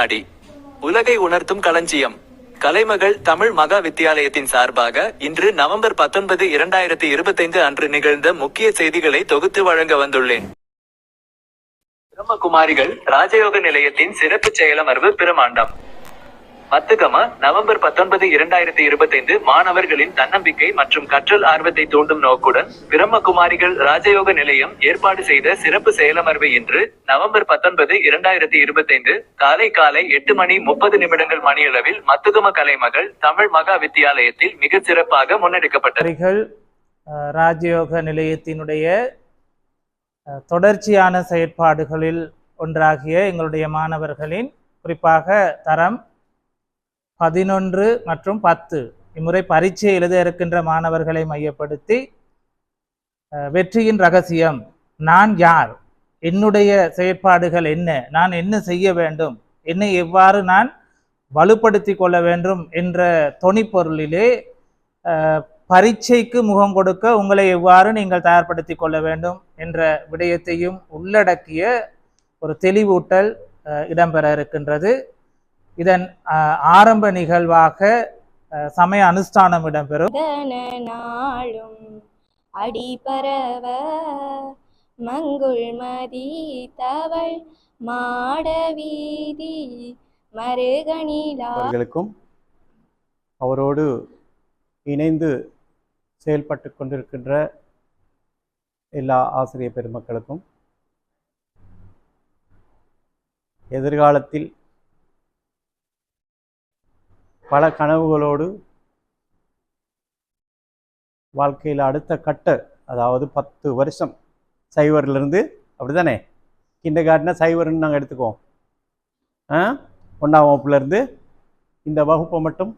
கண்ணாடி. உலகை உணர்த்தும் களஞ்சியம். கலைமகள் தமிழ் மகா வித்தியாலயத்தின் சார்பாக இன்று நவம்பர் பத்தொன்பது இரண்டாயிரத்தி இருபத்தைந்து அன்று நிகழ்ந்த முக்கிய செய்திகளை தொகுத்து வழங்க வந்துள்ளேன். பிரம்மகுமாரிகள் ராஜயோக நிலையத்தின் சிறப்பு செயலமர்வு பிரமாண்டம் மத்துகம நவம்பர் பத்தொன்பது இரண்டாயிரத்தி இருபத்தைந்து மாணவர்களின் தன்னம்பிக்கை மற்றும் கற்றல் ஆர்வத்தை தூண்டும் நோக்குடன் பிரம்மகுமாரிகள் ராஜயோக நிலையம் ஏற்பாடு செய்த சிறப்பு செயலமர்வு இன்று நவம்பர் பத்தொன்பது இரண்டாயிரத்தி இருபத்தைந்து காலை காலை எட்டு மணி முப்பது நிமிடங்கள் மணியளவில் மத்துகம கலைமகள் தமிழ் மகா வித்தியாலயத்தில் மிக சிறப்பாக முன்னெடுக்கப்பட்டது. ராஜயோக நிலையத்தினுடைய தொடர்ச்சியான செயற்பாடுகளில் ஒன்றாகிய எங்களுடைய மாணவர்களின் குறிப்பாக தரம் பதினொன்று மற்றும் பத்து. இம்முறை பரீட்சை எழுத இருக்கின்ற மாணவர்களை மையப்படுத்தி வெற்றியின் ரகசியம் நான் யார்? என்னுடைய செயற்பாடுகள் என்ன? நான் என்ன செய்ய வேண்டும்? என்னை எவ்வாறு நான் வலுப்படுத்தி கொள்ள வேண்டும் என்ற தொனிப்பொருளிலே பரீட்சைக்கு முகம் கொடுக்க உங்களை எவ்வாறு நீங்கள் தயார்படுத்தி கொள்ள வேண்டும் என்ற விடயத்தையும் உள்ளடக்கிய ஒரு தெளிவூட்டல் இடம்பெற இருக்கின்றது. இதன் ஆரம்ப நிகழ்வாக சமய அனுஷ்டானம் இடம்பெறும். நாளும் அடிபரவ மங்குள் மதி தவள் மாடவீதி மருகணிலா. அவர்களுக்கும் அவரோடு இணைந்து செயல்பட்டு கொண்டிருக்கின்ற எல்லா ஆசிரியர் பெருமக்களுக்கும் எதிர்காலத்தில் பல கனவுகளோடு வாழ்க்கையில் அடுத்த கட்ட அதாவது பத்து வருஷம் சைவர்லேருந்து அப்படிதானே கிண்ட கார்டனை சைவர்னு நாங்கள் எடுத்துக்குவோம். ஆ? ஒன்றாம் வகுப்புலேருந்து இந்த வகுப்பை மட்டும்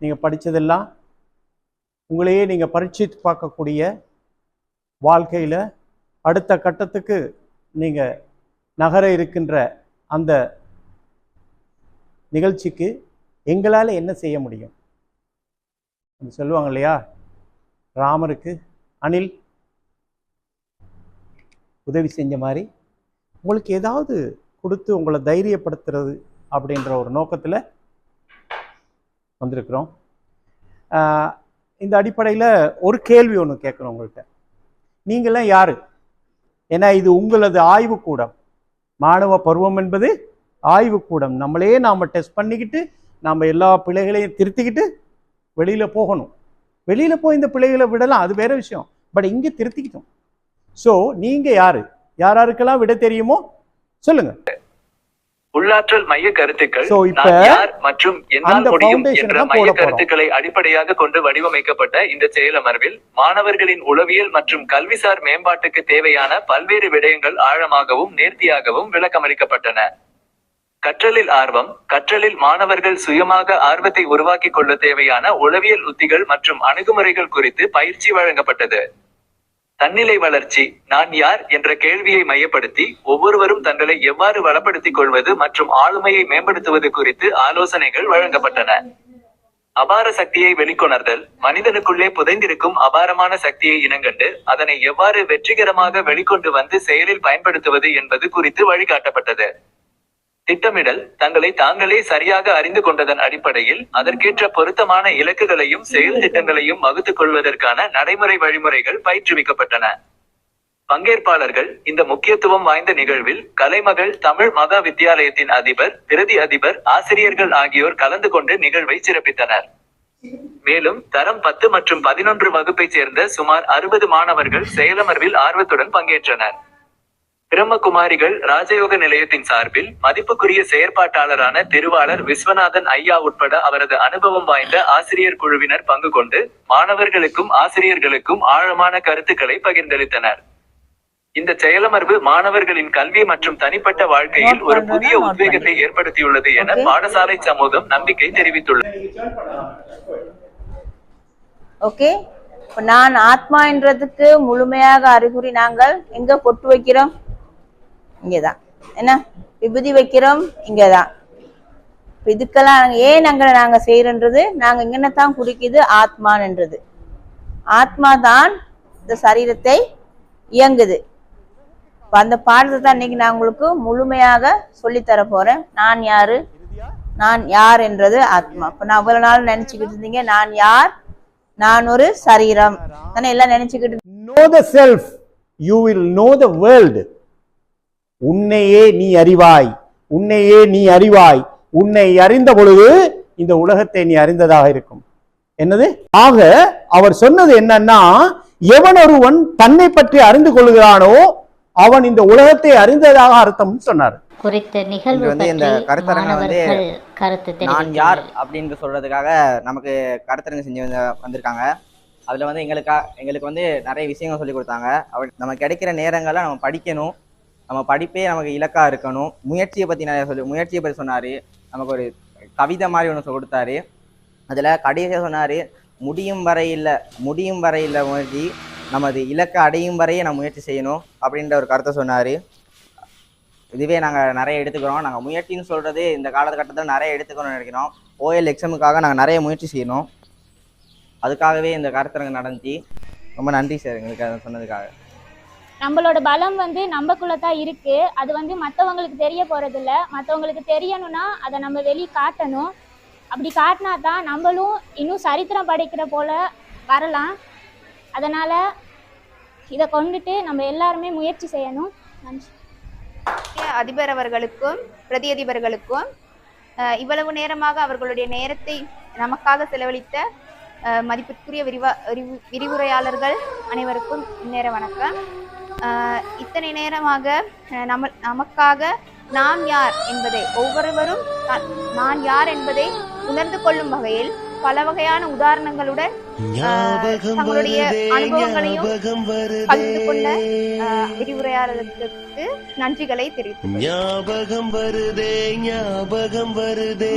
நீங்கள் படித்ததெல்லாம் உங்களையே நீங்கள் பரீட்சித்து பார்க்கக்கூடிய வாழ்க்கையில் அடுத்த கட்டத்துக்கு நீங்கள் நகர இருக்கின்ற அந்த நிகழ்ச்சிக்கு எங்களால் என்ன செய்ய முடியும்? சொல்லுவாங்க இல்லையா? ராமருக்கு அணில் உதவி செஞ்ச மாதிரி உங்களுக்கு ஏதாவது கொடுத்து உங்களை தைரியப்படுத்துறது அப்படின்ற ஒரு நோக்கத்தில் வந்திருக்கிறோம். இந்த அடிப்படையில் ஒரு கேள்வி ஒன்று கேட்குறோம் உங்கள்கிட்ட நீங்களாம் யார்? ஏன்னா இது உங்களது ஆய்வுக்கூடம். மாணவ பருவம் என்பது ஆய்வுக்கூடம். நம்மளே நாம் டெஸ்ட் பண்ணிக்கிட்டு நாம் எல்லா பிழைகளையும் திருத்திக்கிட்டு வெளியில் போகணும். வெளியில் போய் இந்த பிழைகளை விடலாம். அது வேற விஷயம். பட் இங்கே திருத்திக்கிட்டோம். ஸோ நீங்கள் யார்? யாராருக்கெல்லாம் விட தெரியுமோ? சொல்லுங்க. உள்ளாற்றல் மைய கருத்துக்கள் மற்றும் என்னால் முடியும் என்ற மைய. கருத்துக்களை அடிப்படையாக கொண்டு வடிவமைக்கப்பட்ட இந்த செயலமர்வில் மாணவர்களின் உளவியல் மற்றும் கல்விசார் மேம்பாட்டுக்கு தேவையான பல்வேறு விடயங்கள் ஆழமாகவும் நேர்த்தியாகவும் விளக்கமளிக்கப்பட்டன. கற்றலில் ஆர்வம் கற்றலில் மாணவர்கள் சுயமாக ஆர்வத்தை உருவாக்கிக் கொள்ள தேவையான உளவியல் உத்திகள் மற்றும் அணுகுமுறைகள் குறித்து பயிற்சி வழங்கப்பட்டது. தன்னிலை வளர்ச்சி நான் யார் என்ற கேள்வியை மையப்படுத்தி ஒவ்வொருவரும் தங்களை எவ்வாறு வளப்படுத்திக் கொள்வது மற்றும் ஆளுமையை மேம்படுத்துவது குறித்து ஆலோசனைகள் வழங்கப்பட்டன. அபார சக்தியை வெளிக்கொணர்தல் மனிதனுக்குள்ளே புதைந்திருக்கும் அபாரமான சக்தியை இனங்கண்டு அதனை எவ்வாறு வெற்றிகரமாக வெளிக்கொண்டு வந்து செயலில் பயன்படுத்துவது என்பது குறித்து வழிகாட்டப்பட்டது. திட்டமிடல் தங்களை தாங்களே சரியாக அறிந்து கொண்டதன் அடிப்படையில் அதற்கேற்ற பொருத்தமான இலக்குகளையும் செயல் திட்டங்களையும் வகுத்துக் கொள்வதற்கான நடைமுறை வழிமுறைகள் பயிற்றுவிக்கப்பட்டன. பங்கேற்பாளர்கள் இந்த முக்கியத்துவம் வாய்ந்த நிகழ்வில் கலைமகள் தமிழ் மகா வித்தியாலயத்தின் அதிபர் பிரதி அதிபர் ஆசிரியர்கள் ஆகியோர் கலந்து கொண்டு நிகழ்வை சிறப்பித்தனர். மேலும் தரம் பத்து மற்றும் பதினொன்று வகுப்பைச் சேர்ந்த சுமார் அறுபது மாணவர்கள் செயலமர்வில் ஆர்வத்துடன் பங்கேற்றனர். பிரம்மகுமாரிகள் ராஜயோக நிலையத்தின் சார்பில் மதிப்புக்குரிய செயற்பாட்டாளரான திருவாளர் விஸ்வநாதன் ஐயா உட்பட அவரது அனுபவம் வாய்ந்த ஆசிரியர் குழுவினர் பங்கு கொண்டு மாணவர்களுக்கும் ஆசிரியர்களுக்கும் ஆழமான கருத்துக்களை பகிர்ந்தளித்தனர். இந்த செயலமர்வு மாணவர்களின் கல்வி மற்றும் தனிப்பட்ட வாழ்க்கையில் ஒரு புதிய உத்வேகத்தை ஏற்படுத்தியுள்ளது என பாடசாலை சமூகம் நம்பிக்கை தெரிவித்துள்ளது. நான் ஆத்மா என்றதுக்கு முழுமையாக அறிகுறி நாங்கள் எங்க பொட்டு வைக்கிறோம்? இங்கேதான். என்ன? விபூதி வைக்கிறோம் இங்கதான். இதுக்கெல்லாம் ஏன் நாங்கள் நாங்க செய்யறன்றது நாங்க இங்கனத்தான் குடிக்குது ஆத்மான்ன்றது ஆத்மா தான் இந்த சரீரத்தை இயங்குது. அந்த பாடத்தை தான் இன்னைக்கு நான் உங்களுக்கு முழுமையாக சொல்லித்தர போறேன். நான் யாரு? நான் யார் என்றது ஆத்மா. இப்ப நான் அவ்வளவு நாள் நினைச்சுக்கிட்டு இருந்தீங்க. நான் யார்? நான் ஒரு சரீரம். தானே எல்லாம் நினைச்சுக்கிட்டு know the self you will know the world உன்னையே நீ அறிவாய். உன்னையே நீ அறிவாய். உன்னை அறிந்த பொழுது இந்த உலகத்தை நீ அறிந்ததாக இருக்கும். என்னது? ஆக அவர் சொன்னது என்னன்னா எவன் ஒருவன் தன்னை பற்றி அறிந்து கொள்கிறானோ அவன் இந்த உலகத்தை அறிந்ததாக அர்த்தம் சொன்னார். குறித்த நிகழ்வு வந்து இந்த கருத்தரங்கை வந்து கருத்து நான் யார் அப்படின்னு சொல்றதுக்காக நமக்கு கருத்தரங்கு செஞ்சு வந்து- வந்திருக்காங்க. அதுல வந்து எங்களுக்கா எங்களுக்கு வந்து நிறைய விஷயங்கள் சொல்லி கொடுத்தாங்க. அவர் நம்ம கிடைக்கிற நேரங்களை நம்ம படிக்கணும். நம்ம படிப்பே நமக்கு இலக்காக இருக்கணும். முயற்சியை பற்றி நிறைய சொல்லி முயற்சியை பற்றி சொன்னார். நமக்கு ஒரு கவிதை மாதிரி ஒன்று கொடுத்தாரு. அதில் கடைசியாக சொன்னார் முடியும் வரையில் முடியும் வரையில் முயற்சி நமது இலக்கை அடையும் வரையே நம்ம முயற்சி செய்யணும் அப்படின்ற ஒரு கருத்தை சொன்னார். இதுவே நாங்கள் நிறைய எடுத்துக்கிறோம். நாங்கள் முயற்சின்னு சொல்கிறது இந்த காலகட்டத்தில் நிறைய எடுத்துக்கணும்னு நினைக்கிறோம். ஓஎல் எக்ஸாமுக்காக நாங்கள் நிறைய முயற்சி செய்யணும். அதுக்காகவே இந்த கருத்தரங்கு நடந்துச்சு. ரொம்ப நன்றி சார் எங்களுக்கு அதை சொன்னதுக்காக. நம்மளோட பலம் வந்து நம்மக்குள்ள தான் இருக்கு. அது வந்து மற்றவங்களுக்கு தெரிய போறதில்ல. மற்றவங்களுக்கு தெரியணும்னா அதை நம்ம வெளியே காட்டணும். அப்படி காட்டினா தான் நம்மளும் இன்னும் சரித்திரம் படைக்கிற போல வரலாம். அதனால இதை கொண்டுட்டு நம்ம எல்லாருமே முயற்சி செய்யணும். நன்றி. அதிபர் அவர்களுக்கும் பிரதி அதிபர்களுக்கும் இவ்வளவு நேரமாக அவர்களுடைய நேரத்தை நமக்காக செலவழித்த மதிப்பிற்குரிய விரிவா விரிவு விரிவுரையாளர்கள் அனைவருக்கும் இந்நேர வணக்கம். இத்தனை நேரமாக நம்ம நமக்காக நாம் யார் என்பதை ஒவ்வொருவரும் நான் யார் என்பதை உணர்ந்து கொள்ளும் வகையில் பல வகையான உதாரணங்களுடன் தங்களுடைய அனுபவங்களையும் பகிர்ந்து கொண்ட அஹ், விரிவுரையாளர்களுக்கு நன்றிகளை கொள்கிறேன். ஞாபகம் வருதே ஞாபகம் வருதே